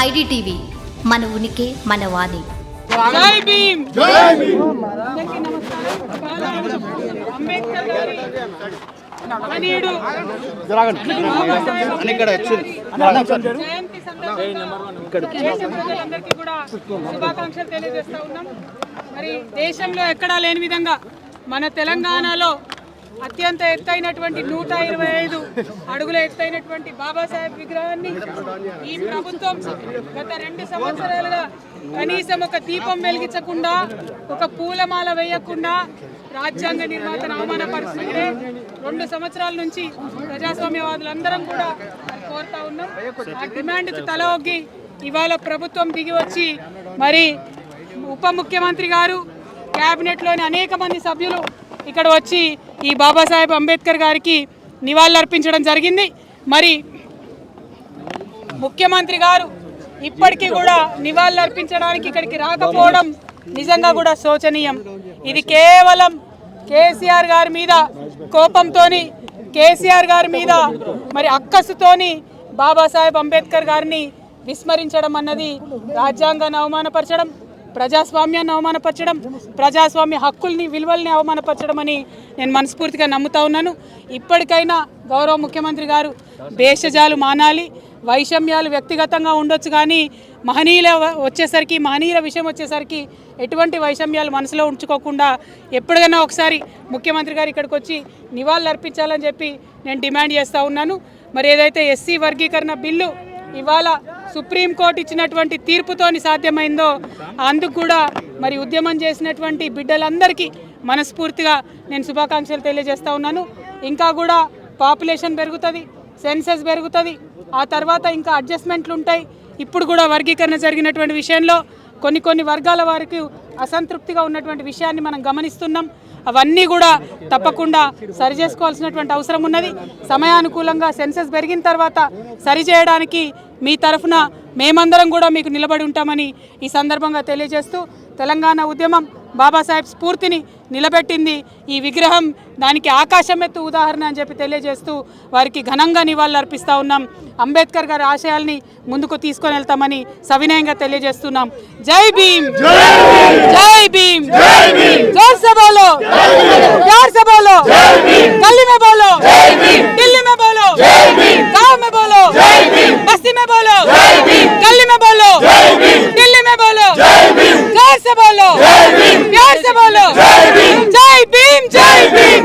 IDTV మన ఉనికి మన వాణి. శుభాకాంక్షలు తెలియజేస్తా ఉన్నాం. మరి దేశంలో ఎక్కడా లేని విధంగా మన తెలంగాణలో అత్యంత ఎత్తైనటువంటి నూట ఇరవై ఐదు అడుగుల ఎత్తైనటువంటి బాబాసాహెబ్ విగ్రహాన్ని ఈ ప్రభుత్వం గత రెండు సంవత్సరాలుగా కనీసం ఒక దీపం వెలిగించకుండా ఒక పూలమాల వేయకుండా రాజ్యాంగ నిర్మాతను అవమానపరుస్తుంటే రెండు సంవత్సరాల నుంచి ప్రజాస్వామ్యవాదులందరం కూడా కోరుతా ఉన్నాం. ఆ డిమాండ్కి తల ఒగ్గి ఇవాళ ప్రభుత్వం దిగి వచ్చి మరి ఉప ముఖ్యమంత్రి గారు క్యాబినెట్లోని అనేక మంది సభ్యులు ఇక్కడ వచ్చి ఈ బాబాసాహెబ్ అంబేద్కర్ గారికి నివాళులర్పించడం జరిగింది. మరి ముఖ్యమంత్రి గారు ఇప్పటికీ కూడా నివాళులు అర్పించడానికి ఇక్కడికి రాకపోవడం నిజంగా కూడా శోచనీయం. ఇది కేవలం కేసీఆర్ గారి మీద కోపంతోని కేసీఆర్ గారి మీద మరి అక్కసుతోని బాబాసాహెబ్ అంబేద్కర్ గారిని విస్మరించడం అన్నది రాజ్యాంగాన్ని అవమానపరచడం ప్రజాస్వామ్యాన్ని అవమానపరచడం ప్రజాస్వామ్య హక్కుల్ని విలువల్ని అవమానపరచడం అని నేను మనస్ఫూర్తిగా నమ్ముతా ఉన్నాను. ఇప్పటికైనా గౌరవ ముఖ్యమంత్రి గారు భేషజాలు మానాలి వైషమ్యాలు వ్యక్తిగతంగా ఉండొచ్చు కానీ మహనీయుల వచ్చేసరికి మహనీయుల విషయం వచ్చేసరికి ఎటువంటి వైషమ్యాలు మనసులో ఉంచుకోకుండా ఎప్పుడైనా ఒకసారి ముఖ్యమంత్రి గారు ఇక్కడికి వచ్చి నివాళులు అర్పించాలని చెప్పి నేను డిమాండ్ చేస్తూ ఉన్నాను. మరి ఏదైతే ఎస్సీ వర్గీకరణ బిల్లు ఇవాళ సుప్రీంకోర్టు ఇచ్చినటువంటి తీర్పుతోని సాధ్యమైందో అందుకు కూడా మరి ఉద్యమం చేసినటువంటి బిడ్డలందరికీ మనస్ఫూర్తిగా నేను శుభాకాంక్షలు తెలియజేస్తూ ఉన్నాను. ఇంకా కూడా పాపులేషన్ పెరుగుతుంది సెన్సెస్ పెరుగుతుంది ఆ తర్వాత ఇంకా అడ్జస్ట్మెంట్లు ఉంటాయి. ఇప్పుడు కూడా వర్గీకరణ జరిగినటువంటి విషయంలో కొన్ని కొన్ని వర్గాల వారికి అసంతృప్తిగా ఉన్నటువంటి విషయాన్ని మనం గమనిస్తున్నాం. అవన్నీ కూడా తప్పకుండా సరి చేసుకోవాల్సినటువంటి అవసరం ఉన్నది. సమయానుకూలంగా సెన్సెస్ పెరిగిన తర్వాత సరి చేయడానికి మీ తరఫున మేమందరం కూడా మీకు నిలబడి ఉంటామని ఈ సందర్భంగా తెలియజేస్తూ తెలంగాణ ఉద్యమం బాబాసాహెబ్ స్ఫూర్తిని నిలబెట్టింది ఈ విగ్రహం దానికి ఆకాశమెత్తు ఉదాహరణ అని చెప్పి తెలియజేస్తూ వారికి ఘనంగా నివాళులు అర్పిస్తూ ఉన్నాం అంబేద్కర్ గారి ఆశయాల్ని ముందుకు తీసుకొని వెళ్తామని సవినయంగా తెలియజేస్తున్నాం జై భీమ్ జై భీమ్ జోర్ से बोलो प्यार से बोलो गली में बोलो दिल्ली में बोलो गाँव में बोलो बस्ती में बोलो गली में बोलो दिल्ली में बोलो ज़ोर से बोलो प्यार से बोलो जय भीम जय भीम